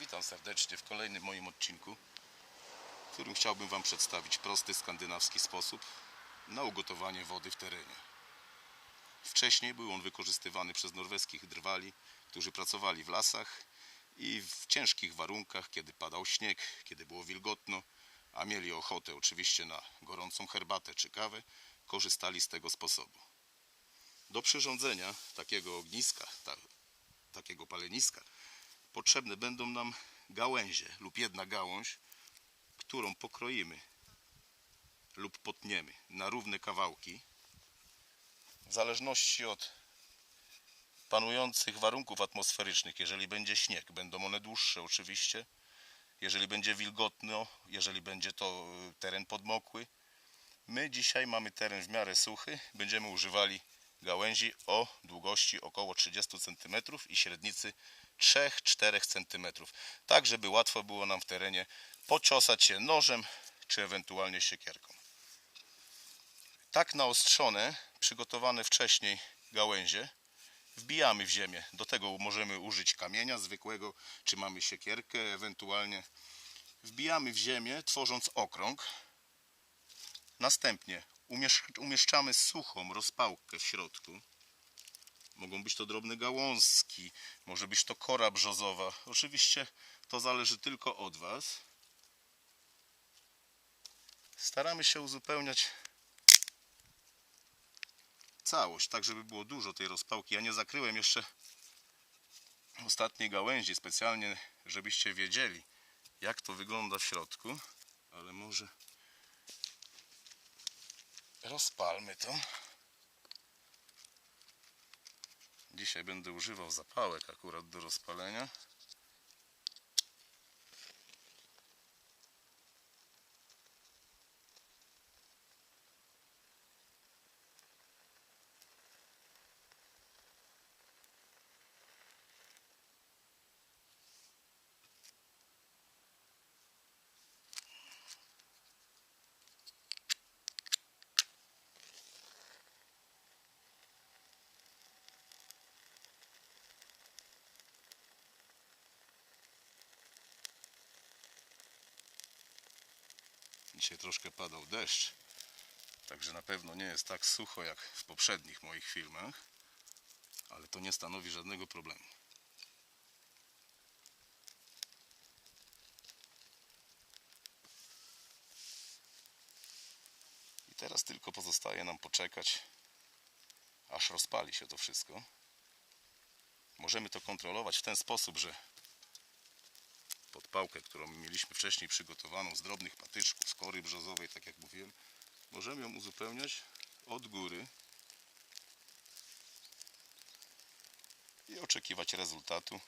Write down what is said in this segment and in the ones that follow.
Witam serdecznie w kolejnym moim odcinku, w którym chciałbym Wam przedstawić prosty skandynawski sposób na ugotowanie wody w terenie. Wcześniej był on wykorzystywany przez norweskich drwali, którzy pracowali w lasach i w ciężkich warunkach, kiedy padał śnieg, kiedy było wilgotno, a mieli ochotę oczywiście na gorącą herbatę czy kawę, korzystali z tego sposobu. Do przyrządzenia takiego ogniska, ta, takiego paleniska, potrzebne będą nam gałęzie lub jedna gałąź, którą pokroimy lub potniemy na równe kawałki. W zależności od panujących warunków atmosferycznych, jeżeli będzie śnieg, będą one dłuższe oczywiście. Jeżeli będzie wilgotno, jeżeli będzie to y, teren podmokły. My dzisiaj mamy teren w miarę suchy, będziemy używali gałęzi o długości około 30 cm i średnicy 3-4 cm. Tak, żeby łatwo było nam w terenie pociosać się nożem czy ewentualnie siekierką. Tak naostrzone, przygotowane wcześniej gałęzie wbijamy w ziemię. Do tego możemy użyć kamienia zwykłego, czy mamy siekierkę ewentualnie. Wbijamy w ziemię, tworząc okrąg. Następnie umieszczamy suchą rozpałkę w środku. Mogą być to drobne gałązki, może być to kora brzozowa. Oczywiście to zależy tylko od Was. Staramy się uzupełniać całość, tak żeby było dużo tej rozpałki. Ja nie zakryłem jeszcze ostatniej gałęzi specjalnie, żebyście wiedzieli, jak to wygląda w środku, ale może rozpalmy to. Dzisiaj będę używał zapałek akurat do rozpalenia. Dzisiaj troszkę padał deszcz, także na pewno nie jest tak sucho jak w poprzednich moich filmach, ale to nie stanowi żadnego problemu. I teraz tylko pozostaje nam poczekać, aż rozpali się to wszystko. Możemy to kontrolować w ten sposób, że podpałkę, którą mieliśmy wcześniej przygotowaną z drobnych patyczków, z kory brzozowej, tak jak mówiłem, możemy ją uzupełniać od góry i oczekiwać rezultatu,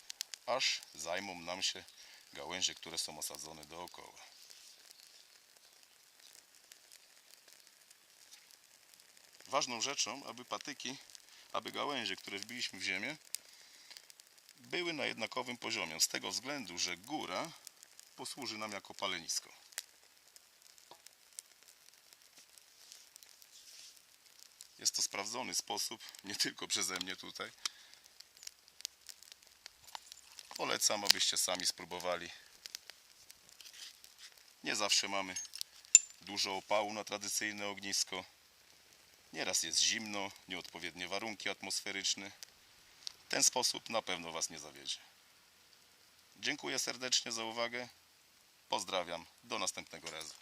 aż zajmą nam się gałęzie, które są osadzone dookoła. Ważną rzeczą, aby patyki, aby gałęzie, które wbiliśmy w ziemię, były na jednakowym poziomie, z tego względu, że góra posłuży nam jako palenisko. Jest to sprawdzony sposób, nie tylko przeze mnie tutaj. Polecam, abyście sami spróbowali. Nie zawsze mamy dużo opału na tradycyjne ognisko. Nieraz jest zimno, nieodpowiednie warunki atmosferyczne. Ten sposób na pewno Was nie zawiedzie. Dziękuję serdecznie za uwagę. Pozdrawiam. Do następnego razu.